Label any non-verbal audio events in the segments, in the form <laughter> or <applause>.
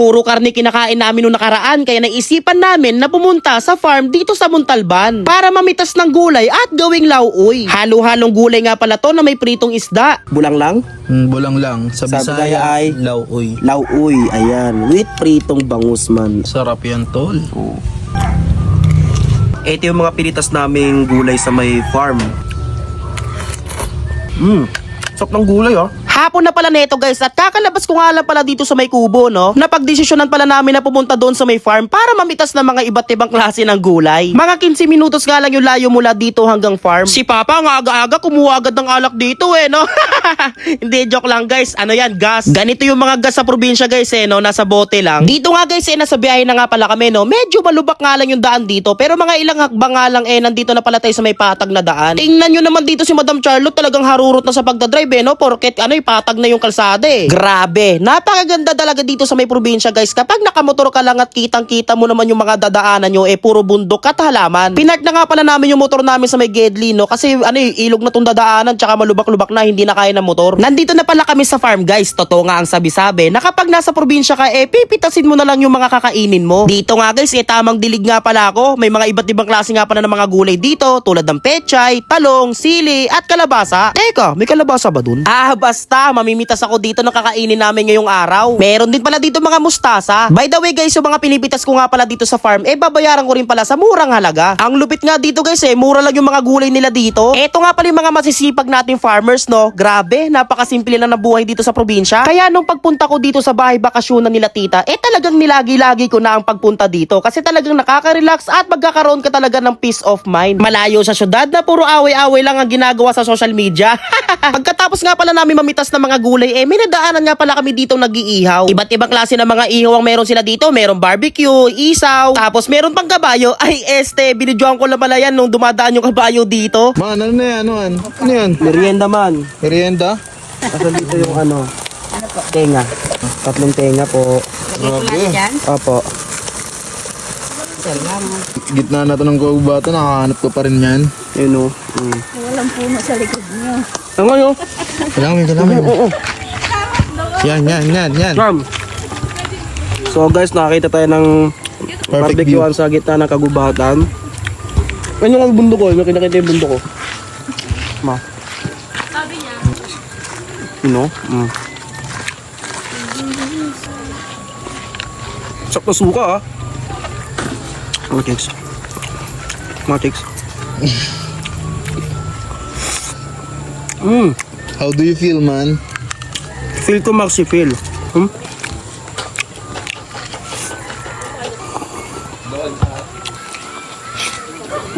Puro karne kinakain namin nung nakaraan kaya naisipan namin na pumunta sa farm dito sa Montalban para mamitas ng gulay at gawing lauoy. Halo-halong gulay nga pala to na may pritong isda. Bulang lang? Mm, bulang lang. Sa Sa Bisaya Bisaya ay- lauoy. Lauoy, ayan. With pritong bangus man. Sarap yan, tol. Ito yung mga pinitas naming gulay sa may farm. Mmm, sarap ng gulay ah. Hapon na pala neto guys at kakalabas ko nga lang pala dito sa may kubo no. Napagdesisyonan pala namin na pumunta doon sa may farm para mamitas ng mga iba't ibang klase ng gulay. Mga 15 minutos nga lang yung layo mula dito hanggang farm. Si Papa nga aga-aga kumuha agad ng alak dito eh no. <laughs> Hindi joke lang guys. Ano yan gas. Ganito yung mga gas sa probinsya guys eh no. Nasa bote lang. Dito nga guys eh nasa biyahe na nga pala kami no. Medyo malubak nga lang yung daan dito pero mga ilang hakbang nga lang eh nandito na pala tayo sa may patag na daan. Tingnan nyo naman dito si Madam Charlotte talagang harurot na sa pagdadrive eh no. Porket ano eh patag na yung kalsada eh. Grabe. Napakaganda talaga dito sa may probinsya guys. Kapag nakamotor ka lang at kitang kita mo naman yung mga dadaanan nyo eh puro bundok at halaman. Pinark na nga pala namin yung motor namin sa may Gedli no. Kasi ano eh ilog na tong dadaanan tsaka malubak-lubak na hindi na kaya ng motor. Nandito na pala kami sa farm guys. Totoo nga ang sabi-sabi na kapag nasa probinsya ka eh pipitasin mo na lang yung mga kakainin mo. Dito nga guys eh tamang dilig nga pala ako. May mga iba't ibang klase nga pala ng mga gulay dito tulad ng pechay, talong, sili at kalabasa. Teka, may kalabasa ba dun? Ah basta, mamimitas ako dito ng kakainin namin ngayong araw. Meron din pala dito mga mustasa. By the way guys, yung mga pinipitas ko nga pala dito sa farm, eh babayaran ko rin pala sa murang halaga. Ang lupit nga dito guys eh, mura lang yung mga gulay nila dito. Eto nga pala yung mga masisipag nating farmers no. Grabe, napakasimple lang ng buhay dito sa probinsya. Kaya nung pagpunta ko dito sa bahay bakasyonan nila tita, eh talagang nilagi-lagi ko na ang pagpunta dito kasi talagang nakaka-relax at magkakaroon ka talaga ng peace of mind. Malayo sa syudad na puro away-away lang ang ginagawa sa social media. <laughs> Pagkatapos nga pala namin mamitas ng mga gulay, eh may nadaanan nga pala kami dito nag-iihaw. Iba't ibang klase ng mga ihaw ang meron sila dito. Meron barbecue, isaw, tapos meron pang kabayo. <laughs> Ay este, binidyoan ko lang pala yan nung dumadaan yung kabayo dito. Man, ano na yan? Ano yan? Ano yan? Merienda man. Merienda? Nasa dito yung ano, tenga. Tatlong tenga po. Grabe. Opo. Gitna na to ng kagubatan, nakahanap ko pa rin yan. Yun o. Mm. Walang puno sa likod niyo. Ano yun? Kailangan, kailangan. Yan, yan, yan, yan. Ma'am. So guys, nakakita tayo ng Perfect view. barbecuean sa gitna ng kagubatan. Ano yung bundok ko? May kinakita yung bundok ko. Ma. Sabi niya. You know? Mm. Sak na suka ah. Mga chicks. Mga chicks. Mm. How do you feel, man? Feel ko maxi feel. Hmm?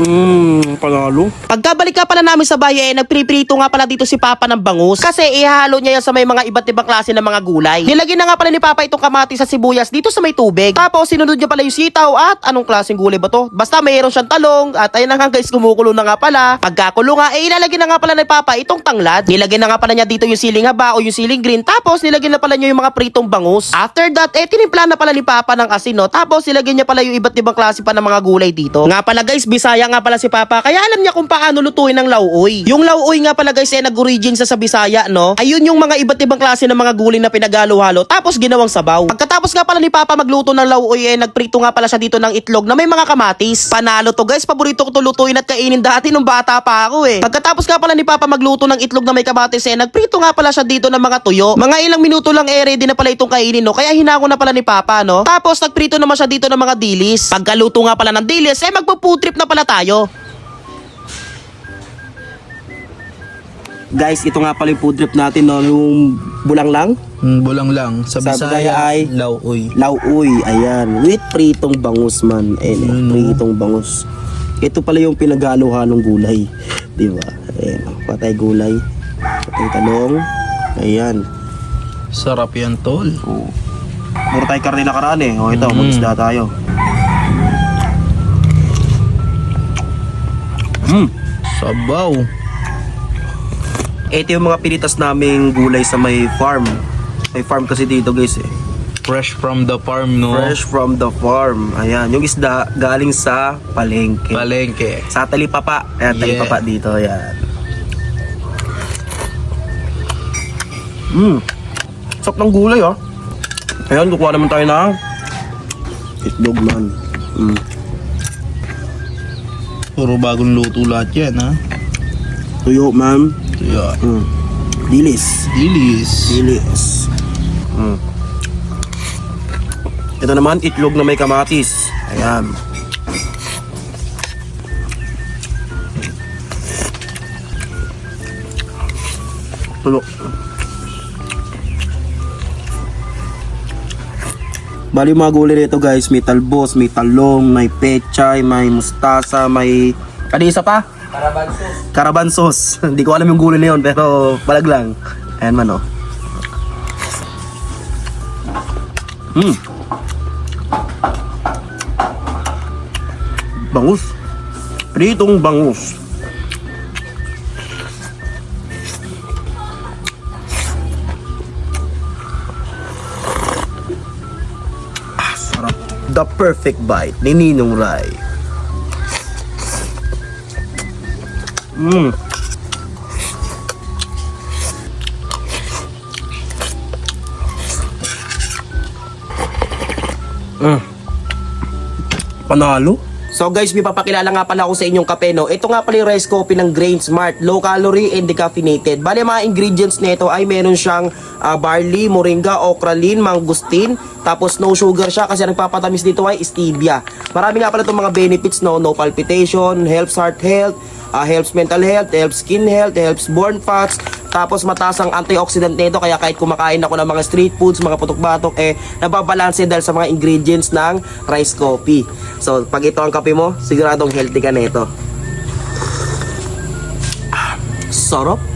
Mmm, panalo. Pagkabalik ka pala namin sa bayan, eh, nagpriprito nga pala dito si Papa ng bangus. Kasi ihalo niya yan sa may mga iba't ibang klase ng mga gulay. Nilagyan na nga pala ni Papa itong kamati sa sibuyas dito sa may tubig. Tapos sinunod niya pala yung sitaw at anong klaseng gulay ba to? Basta mayroon siyang talong at ayun na nga guys, kumukulo na nga pala. Pagkakulo nga, eh ilalagyan na nga pala ni Papa itong tanglad. Nilagyan na nga pala niya dito yung siling haba o yung siling green. Tapos nilagyan na pala niya yung mga pritong bangus. After that, eh tinimpla na pala ni Papa ng asin no. Tapos nilagyan niya pala yung iba't ibang klase pa ng mga gulay dito. Nga pala guys, Bisaya nga pala si Papa. Kaya alam niya kung paano lutuin ng lauoy. Yung lauoy nga pala guys, eh nag-origin sa sa Bisaya no. Ayun yung mga iba't ibang klase ng mga gulay na pinagalo-halo. Tapos ginawang sabaw. Pagkatapos nga pala ni Papa magluto ng lauoy, eh nagprito nga pala siya dito ng itlog na may mga kamatis. Panalo to guys, paborito ko to lutuin at kainin dati nung bata pa ako eh. Pagkatapos nga pala ni Papa magluto ng itlog na may kamatis, eh nagprito nga pala siya dito ng mga tuyo. Mga ilang minuto lang eh ready na pala itong kainin no. Kaya hinako na pala ni Papa no. Tapos nagprito naman siya dito ng mga dilis. Pagkaluto nga pala ng dilis, eh magpo-food trip na pala tayo. Guys, ito nga pala yung food trip natin no, yung bulang lang. Mm, bulang lang. Sa Sa Bisaya ay- Bisaya, lauoy. Lauoy, ayan. With pritong bangus man. Ayan, Ayun, no. pritong bangus. Ito pala yung pinaghalo-halong gulay. Di ba? Ayan, oh, patay gulay. Patay talong. Ayan. Sarap yan, tol. Oh. Puro tayo karne nakaraan eh. O ito, Mm. mag-isda tayo. Mm. Sabaw. Ito yung mga pinitas naming gulay sa may farm. May farm kasi dito guys eh. Fresh from the farm, no? Fresh from the farm. Ayan, yung isda galing sa palengke. Palengke. Sa talipapa. Ayan, Yeah. talipapa dito. Ayan. Mmm. Sarap ng gulay oh. Ayan, kukuha naman tayo ng itlog man. Mm. Puro bagong luto lahat yan, ha? Tuyo, ma'am. Yan. Mm. Dilis. Dilis. Dilis. Mm. Ito naman, itlog na may kamatis. Ayan. Tulo. Bali mga gulay nito guys, may talbos, may talong, may pechay, may mustasa, may... Ano isa pa? Karabansos. Karabansos. <laughs> Hindi ko alam yung gulay na yun, pero palag lang. Ayan man oh. Hmm. Bangus. Pritong bangus. The perfect bite ni Ninong Rai. Mmm. Mm. Panalo? So guys, may papakilala nga pala ako sa inyong kape, no? Ito nga pala yung rice coffee ng Grain Smart, low calorie and decaffeinated. Bale, mga ingredients nito ay meron siyang ah, barley, moringa, okralin, mangustin, tapos no sugar siya kasi nagpapatamis dito ay stevia. Marami nga pala itong mga benefits, no? No palpitation, helps heart health, ah, helps mental health, helps skin health, helps burn fats, tapos mataas ang antioxidant nito kaya kahit kumakain ako ng mga street foods, mga putok-batok, eh nababalanse dahil sa mga ingredients ng rice coffee. So pag ito ang kape mo, siguradong healthy ka nito. Ah, Sarap.